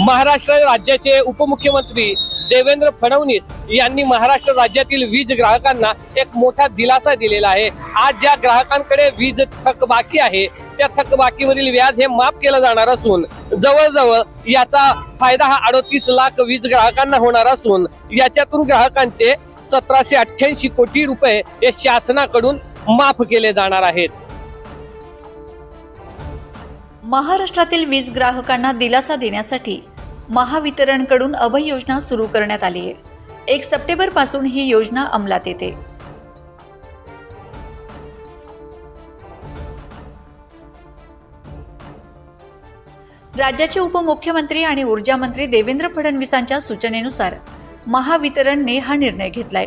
महाराष्ट्र राज्याचे उपमुख्यमंत्री देवेंद्र फडणवीस यांनी महाराष्ट्र राज्यातील वीज ग्राहकांना एक मोठा दिलासा दिलेला आहे. आज ज्या ग्राहकांकडे वीज थकबाकी आहे त्या थकबाकीवरील व्याज हे माफ केलं जाणार असून जवळजवळ याचा फायदा हा अडतीस लाख वीज ग्राहकांना होणार असून याच्यातून ग्राहकांचे सतराशे अठ्ठ्याऐंशी कोटी रुपये हे शासनाकडून माफ केले जाणार आहेत. महाराष्ट्रातील वीज ग्राहकांना दिलासा देण्यासाठी महावितरणकडून अभय योजना सुरू करण्यात आली आहे. एक सप्टेंबरपासून ही योजना अंमलात येते. राज्याचे उपमुख्यमंत्री आणि ऊर्जा मंत्री देवेंद्र फडणवीसांच्या सूचनेनुसार महावितरणने हा निर्णय घेतलाय.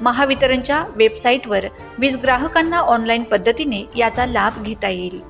महावितरणच्या वेबसाईटवर वीज ग्राहकांना ऑनलाईन पद्धतीने याचा लाभ घेता येईल.